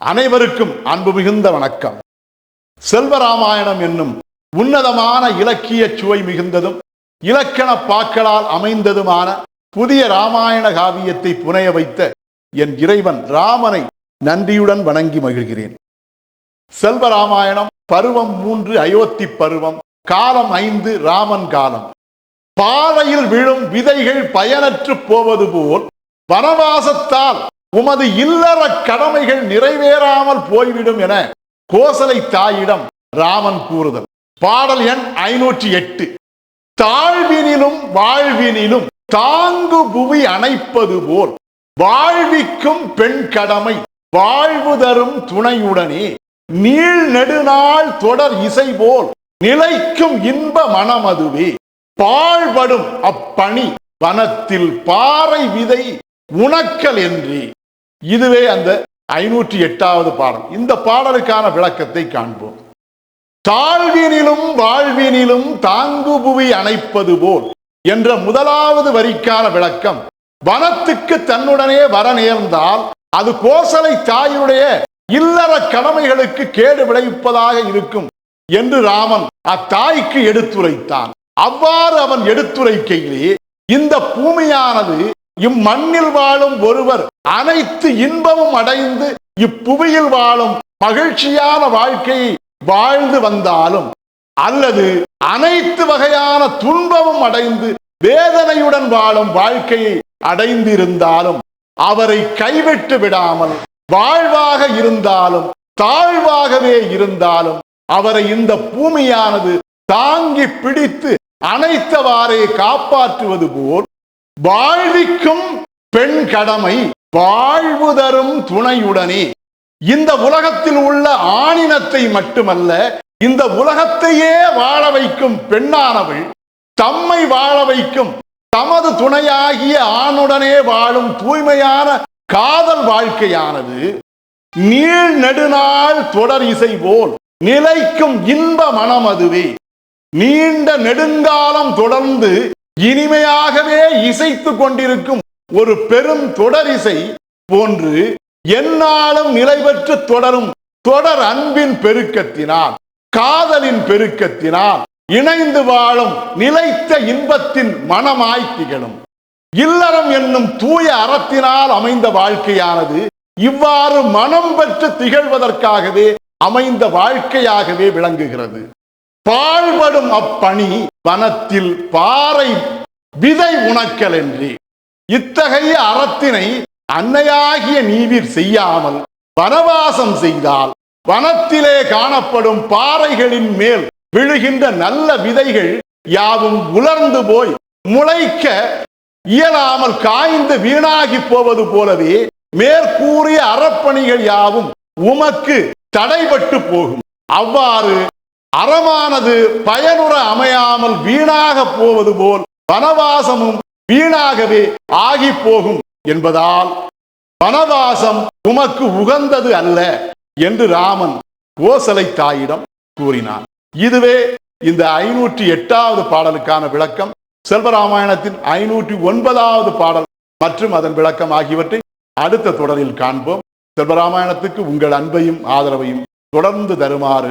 அனைவருக்கும் அன்பு மிகுந்த வணக்கம். செல்வராமாயணம் என்னும் உன்னதமான இலக்கிய சுவை மிகுந்ததும் இலக்கண பாக்களால் அமைந்ததுமான புதிய ராமாயண காவியத்தை புனைய வைத்த என் இறைவன் ராமனை நன்றியுடன் வணங்கி மகிழ்கிறேன். செல்வராமாயணம் பருவம் மூன்று அயோத்தி பருவம் காலம் ஐந்து ராமன் காலம். பாறையில் விழும் விதைகள் பயனற்று போவது போல் வனவாசத்தால் உமது இல்லற கடமைகள் நிறைவேறாமல் போய்விடும் என கோசலை தாயிடம் ராமன் கூறுதல். பாடல் எண் ஐநூற்றி எட்டு தாழ்வினிலும் வாழ்வினிலும் தாங்கு புவி அணைப்பது போல் வாழ்விக்கும் பெண் கடமை வாழ்வு தரும் துணையுடனே நீள் நெடுநாள் தொடர் இசை போல் நிலைக்கும் இன்ப மனமதுவே பாழ்படும் அப்பணி வனத்தில் பாறை விதை உணக்கல் என்றே. இதுவே அந்த ஐநூற்றி எட்டாவது பாடல். இந்த பாடலுக்கான விளக்கத்தை காண்போம். தாழ்வினிலும் வாழ்வினிலும் தாங்கு புவி அணைப்பது போல் என்ற முதலாவது வரிக்கான விளக்கம் வனத்துக்கு தன்னுடனே வர நேர்ந்தால் அது கோசலை தாயுடைய இல்லற கடமைகளுக்கு கேடு விளைவிப்பதாக இருக்கும் என்று ராமன் அத்தாய்க்கு எடுத்துரைத்தான். அவ்வாறு அவன் எடுத்துரைக்கையிலே இந்த பூமியானது இம்மண்ணில் வாழும் ஒருவர் அனைத்து இன்பமும் அடைந்து இப்புவியில் வாழும் மகிழ்ச்சியான வாழ்க்கையை வாழ்ந்து வந்தாலும் அல்லது அனைத்து வகையான துன்பமும் அடைந்து வேதனையுடன் வாழும் வாழ்க்கையை அடைந்திருந்தாலும் அவரை கைவிட்டு விடாமல் வாழ்வாக இருந்தாலும் தாழ்வாகவே இருந்தாலும் அவரை இந்த பூமியானது தாங்கி பிடித்து அனைத்தவாறே காப்பாற்றுவது போல் வாழ்விக்கும் பெண் கடமை வாழ்வு தரும் துணையுடனே. இந்த உலகத்தில் உள்ள ஆணினத்தை மட்டுமல்ல இந்த உலகத்தையே வாழ வைக்கும் பெண்ணானவள் தம்மை வாழ வைக்கும் தமது துணையாகிய ஆணுடனே வாழும் தூய்மையான காதல் வாழ்க்கையானது நீள் நெடுநாள் தொடர் இசை போல் நிலைக்கும் இன்ப மனம் அதுவே நீண்ட நெடுங்காலம் தொடர்ந்து இனிமையாகவே இசைத்து கொண்டிருக்கும் ஒரு பெரும் தொடர் இசை போன்று எந்நாளும் நிலை பெற்று தொடரும் தொடர் அன்பின் பெருக்கத்தினால் காதலின் பெருக்கத்தினால் இணைந்து வாழும் நிலைத்த இன்பத்தின் மனமாய் திகழும். இல்லறம் என்னும் தூய அறத்தினால் அமைந்த வாழ்க்கையானது இவ்வாறு மனம் பெற்று திகழ்வதற்காகவே அமைந்த வாழ்க்கையாகவே விளங்குகிறது. பாழ்படும் அப்பணி வனத்தில் பாறை விதை உணக்கல் என்று இத்தகைய அறத்தினை அன்னையாகிய நீவிர் செய்யாமல் வனவாசம் செய்தால் வனத்திலே காணப்படும் பாறைகளின் மேல் விழுகின்ற நல்ல விதைகள் யாவும் உலர்ந்து போய் முளைக்க இயலாமல் காய்ந்து வீணாகி போவது போலவே மேற்கூறிய அறப்பணிகள் யாவும் உமக்கு தடைபட்டு போகும். அவ்வாறு அறமானது பயனுற அமையாமல் வீணாக போவது போல் வனவாசமும் வீணாகவே ஆகி போகும் என்பதால் வனவாசம் உமக்கு உகந்தது அல்ல என்று ராமன் கோசலை தாயிடம் கூறினான். இதுவே இந்த ஐநூற்றி எட்டாவது பாடலுக்கான விளக்கம். செல்வராமாயணத்தின் ஐநூற்றி ஒன்பதாவது பாடல் மற்றும் அதன் விளக்கம் ஆகியவற்றை அடுத்த தொடரில் காண்போம். செல்வராமாயணத்துக்கு உங்கள் அன்பையும் ஆதரவையும் தொடர்ந்து தருமாறு